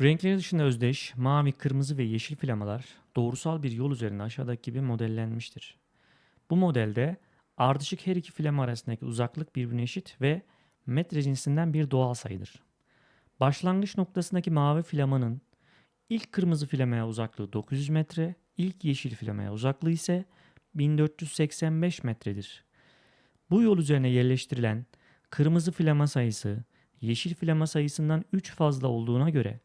Renkleri dışında özdeş, mavi, kırmızı ve yeşil flamalar doğrusal bir yol üzerinde aşağıdaki gibi modellenmiştir. Bu modelde ardışık her iki flama arasındaki uzaklık birbirine eşit ve metre cinsinden bir doğal sayıdır. Başlangıç noktasındaki mavi flamanın ilk kırmızı flamaya uzaklığı 900 metre, ilk yeşil flamaya uzaklığı ise 1485 metredir. Bu yol üzerine yerleştirilen kırmızı flama sayısı yeşil flama sayısından 3 fazla olduğuna göre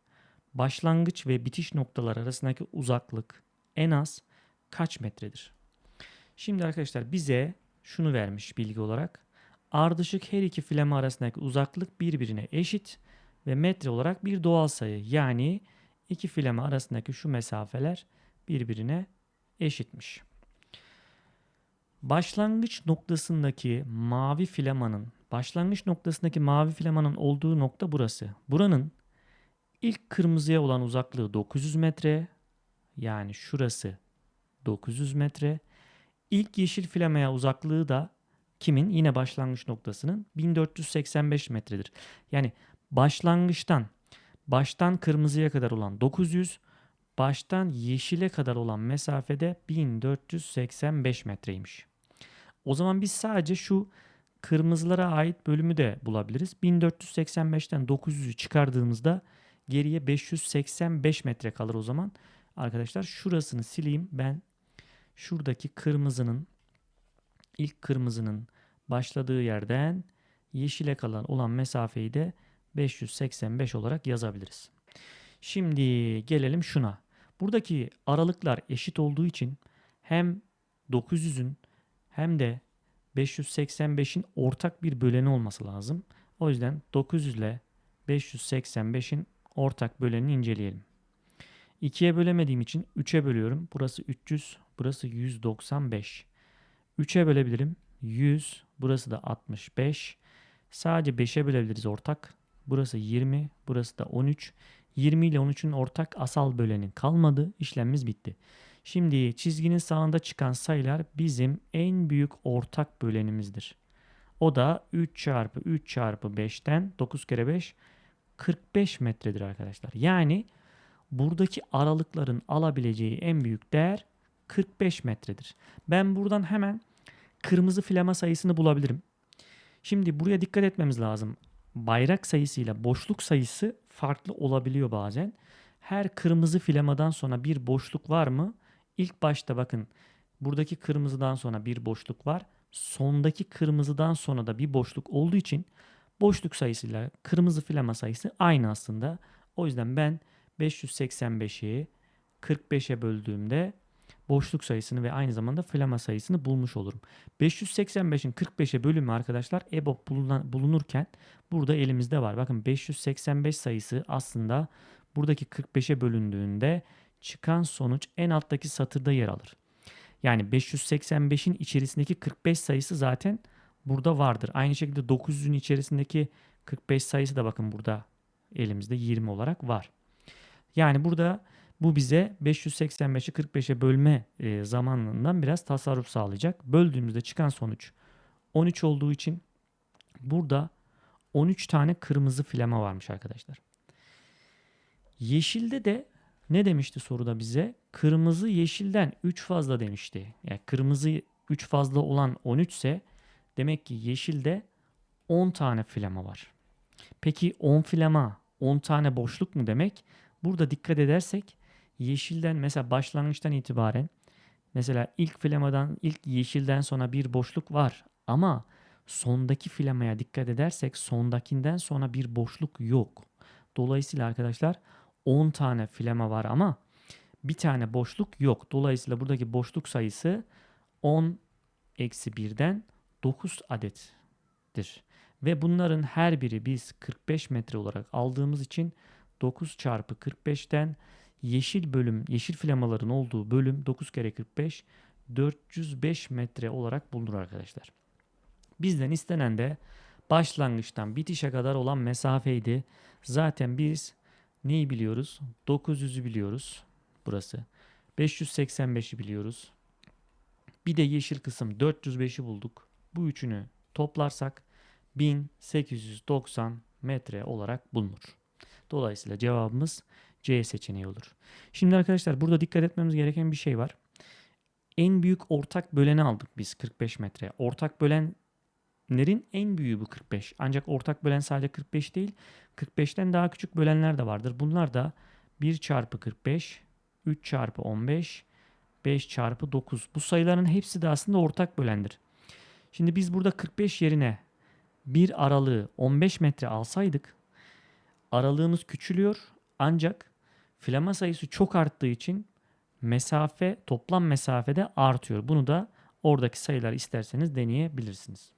başlangıç ve bitiş noktalar arasındaki uzaklık en az kaç metredir? Şimdi arkadaşlar bize şunu vermiş bilgi olarak. Ardışık her iki flama arasındaki uzaklık birbirine eşit ve metre olarak bir doğal sayı. Yani iki flama arasındaki şu mesafeler birbirine eşitmiş. Başlangıç noktasındaki mavi flamanın başlangıç noktasındaki mavi flamanın olduğu nokta burası. Buranın ilk kırmızıya olan uzaklığı 900 metre. Yani şurası 900 metre. İlk yeşil flamaya uzaklığı da kimin? Yine başlangıç noktasının 1485 metredir. Yani başlangıçtan baştan kırmızıya kadar olan 900, baştan yeşile kadar olan mesafede 1485 metreymiş. O zaman biz sadece şu kırmızılara ait bölümü de bulabiliriz. 1485'ten 900'ü çıkardığımızda geriye 585 metre kalır o zaman. Arkadaşlar şurasını sileyim. Ben şuradaki kırmızının ilk kırmızının başladığı yerden yeşile kalan olan mesafeyi de 585 olarak yazabiliriz. Şimdi gelelim şuna. Buradaki aralıklar eşit olduğu için hem 900'ün hem de 585'in ortak bir böleni olması lazım. O yüzden 900 ile 585'in ortak bölenini inceleyelim. 2'ye bölemediğim için 3'e bölüyorum. Burası 300, burası 195. 3'e bölebilirim. 100, burası da 65. Sadece 5'e bölebiliriz ortak. Burası 20, burası da 13. 20 ile 13'ün ortak asal böleni kalmadı. İşlemimiz bitti. Şimdi çizginin sağında çıkan sayılar bizim en büyük ortak bölenimizdir. O da 3 çarpı 3 çarpı 5'ten 9 kere 5 45 metredir arkadaşlar. Yani buradaki aralıkların alabileceği en büyük değer 45 metredir. Ben buradan hemen kırmızı flama sayısını bulabilirim. Şimdi buraya dikkat etmemiz lazım. Bayrak sayısıyla boşluk sayısı farklı olabiliyor bazen. Her kırmızı flamadan sonra bir boşluk var mı? İlk başta bakın buradaki kırmızıdan sonra bir boşluk var. Sondaki kırmızıdan sonra da bir boşluk olduğu için boşluk sayısıyla kırmızı flama sayısı aynı aslında. O yüzden ben 585'i 45'e böldüğümde boşluk sayısını ve aynı zamanda flama sayısını bulmuş olurum. 585'in 45'e bölümü arkadaşlar EBOB bulunurken burada elimizde var. Bakın 585 sayısı aslında buradaki 45'e bölündüğünde çıkan sonuç en alttaki satırda yer alır. Yani 585'in içerisindeki 45 sayısı zaten burada vardır. Aynı şekilde 900'ün içerisindeki 45 sayısı da bakın burada elimizde 20 olarak var. Yani burada bu bize 585'i 45'e bölme e, zamanından biraz tasarruf sağlayacak. Böldüğümüzde çıkan sonuç 13 olduğu için burada 13 tane kırmızı flama varmış arkadaşlar. Yeşilde de ne demişti soruda bize? Kırmızı yeşilden 3 fazla demişti. Yani kırmızı 3 fazla olan 13 ise demek ki yeşilde 10 tane flama var. Peki 10 flama 10 tane boşluk mu demek? Burada dikkat edersek yeşilden mesela başlangıçtan itibaren mesela ilk flamadan ilk yeşilden sonra bir boşluk var ama sondaki flamaya dikkat edersek sondakinden sonra bir boşluk yok. Dolayısıyla arkadaşlar 10 tane flama var ama bir tane boşluk yok. Dolayısıyla buradaki boşluk sayısı 10 eksi 1'den 9 adettir. Ve bunların her biri biz 45 metre olarak aldığımız için 9 çarpı 45'ten yeşil bölüm, yeşil flamaların olduğu bölüm 9 kere 45 405 metre olarak bulunur arkadaşlar. Bizden istenen de başlangıçtan bitişe kadar olan mesafeydi. Zaten biz neyi biliyoruz? 900'ü biliyoruz. Burası. 585'i biliyoruz. Bir de yeşil kısım 405'i bulduk. Bu üçünü toplarsak 1890 metre olarak bulunur. Dolayısıyla cevabımız C seçeneği olur. Şimdi arkadaşlar burada dikkat etmemiz gereken bir şey var. En büyük ortak böleni aldık biz 45 metre. Ortak bölenlerin en büyüğü bu 45. Ancak ortak bölen sadece 45 değil. 45'ten daha küçük bölenler de vardır. Bunlar da 1 çarpı 45, 3 çarpı 15, 5 çarpı 9. Bu sayıların hepsi de aslında ortak bölendir. Şimdi biz burada 45 yerine bir aralığı 15 metre alsaydık aralığımız küçülüyor ancak flama sayısı çok arttığı için mesafe toplam mesafede artıyor. Bunu da oradaki sayılar isterseniz deneyebilirsiniz.